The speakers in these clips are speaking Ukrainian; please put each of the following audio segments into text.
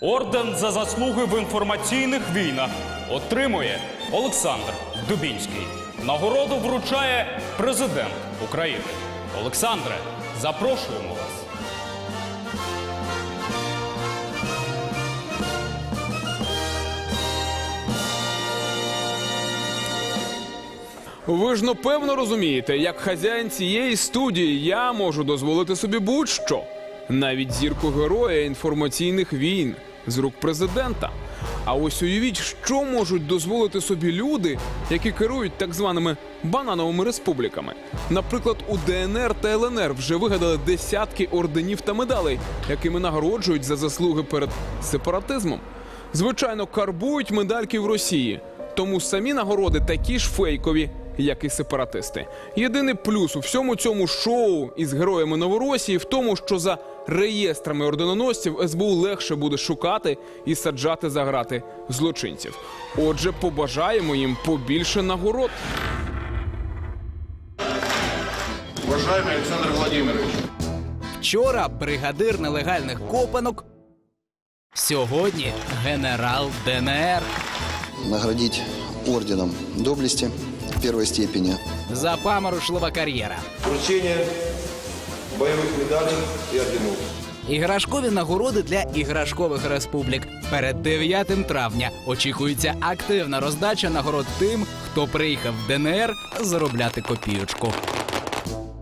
Орден за заслуги в інформаційних війнах отримує Олександр Дубінський. Нагороду вручає президент України. Олександре, запрошуємо вас. Ви ж напевно розумієте, як хазяїн цієї студії я можу дозволити собі будь-що. Навіть зірку героя інформаційних війн з рук президента. А ось уявіть, що можуть дозволити собі люди, які керують так званими банановими республіками. Наприклад, у ДНР та ЛНР вже вигадали десятки орденів та медалей, якими нагороджують за заслуги перед сепаратизмом. Звичайно, карбують медальки в Росії. Тому самі нагороди такі ж фейкові, як і сепаратисти. Єдиний плюс у всьому цьому шоу із героями Новоросії в тому, що за реєстрами орденоносців СБУ легше буде шукати і саджати за грати злочинців. Отже, побажаємо їм побільше нагород. Уважаемый Александр Владимирович, Вчора бригадир нелегальних копанок. Сьогодні генерал ДНР. наградить орденом доблести первой степени. Запаморочлива кар'єра. вручение боевых медалей и орденов. Іграшкові нагороди для іграшкових республік. Перед 9 травня очікується активна роздача нагород тим, хто приїхав в ДНР заробляти копійочку.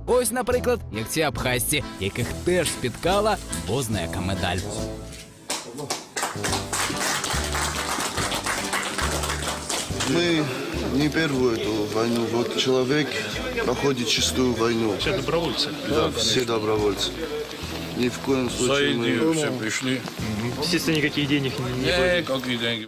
Ось, наприклад, як ці абхазці, яких теж спіткала бозна яка медаль. Мы не первую эту войну. Вот человек проходит шестую войну. все добровольцы. Да, все добровольцы. Ни в коем За случае мы... идею все пришли. Естественно, никаких денег не Э, какие деньги?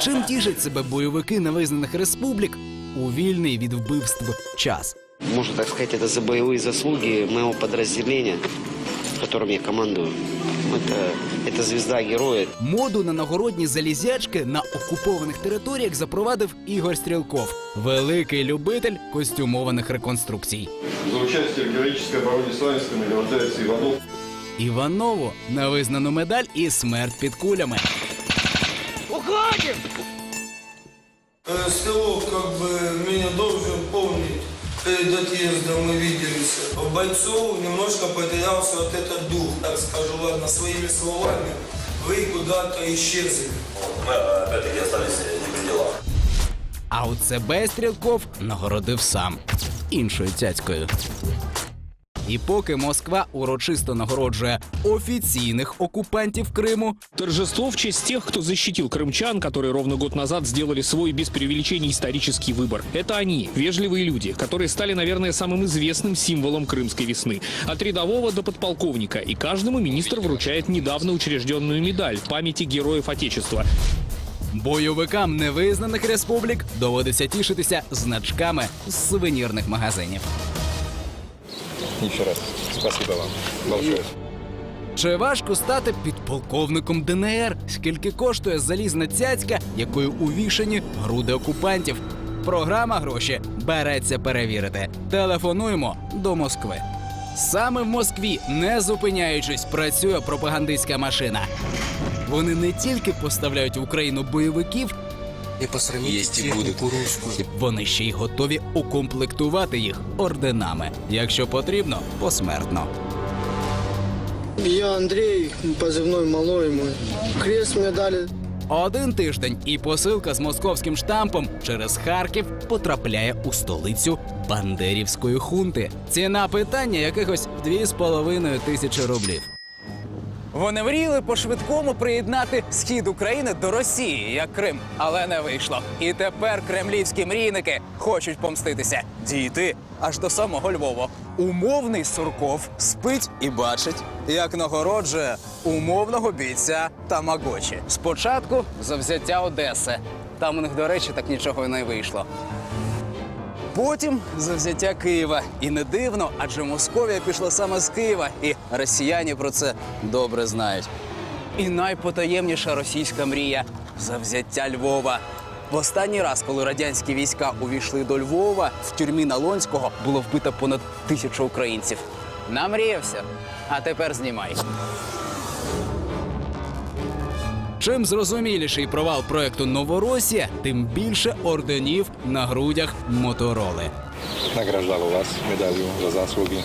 Чим тішать себе бойовики невизнаних республік у вільний від вбивств час? можно так сказать, это за боевые заслуги моего подразделения, которым я командую. Это, это звезда героя. Моду на нагородні залізячки на окупованих територіях запровадив Ігор Стрілков, великий любитель костюмованих реконструкцій. За участие в героической обороне Славянска награждается Иванов. Іванову на визнану медаль і смерть під кулями. Э, Стрелок как бы меня должен помнить. Перед отъездом мы виделись. В бойцов немножко потерялся вот этот дух, так скажу, ладно, своими словами. Вы куда-то исчезли. А от себе Стрілков нагородив сам іншою цяцькою. І поки Москва урочисто нагороджує офіційних окупантів Криму, Торжество в честь тех, кто защитил крымчан, которые ровно год назад сделали свой без преувеличений исторический выбор. Это они, вежливые люди, которые стали, наверное, самым известным символом крымской весны. От рядового до подполковника. И каждому министр вручает недавно учрежденную медаль памяти героев Отечества. бойовикам невизнаних республік доводиться тішитися значками з сувенірних магазинів. Еще раз. Спасибо вам большое. Чи важко стати підполковником ДНР? Скільки коштує залізна цяцька, якою увішані груди окупантів? Програма гроші береться перевірити. Телефонуємо до Москви. Саме в Москві, не зупиняючись, працює пропагандистська машина. Вони не тільки поставляють в Україну бойовиків, вони ще й готові укомплектувати їх орденами, якщо потрібно, посмертно. Я Андрей, позывной малой мой. Крест мне дали. Один тиждень і посилка з московським штампом через Харків потрапляє у столицю Бандерівської хунти. Ціна питання якихось 2,5 тисячі рублів. Вони мріяли по-швидкому приєднати схід України до Росії, як Крим, але не вийшло. І тепер кремлівські мрійники хочуть помститися, дійти аж до самого Львова. Умовний Сурков спить і бачить, як нагороджує умовного бійця Тамагочі. Спочатку за взяття Одеси. Там у них, до речі, так нічого і не вийшло. Потім за взяття Києва. І не дивно, адже Московія пішла саме з Києва, і росіяни про це добре знають. І найпотаємніша російська мрія за взяття Львова. В останній раз, коли радянські війська увійшли до Львова, в тюрмі Налонського було вбито понад тисячу українців. Намріявся. А тепер знімай. Чим зрозуміліший провал проекту Новоросія, тим більше орденів на грудях мотороли. Награждали вас медаллю за заслуги.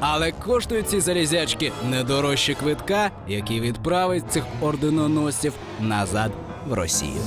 Але коштують ці залізячки не дорожче квитка, який відправить цих орденоносців назад в Росію.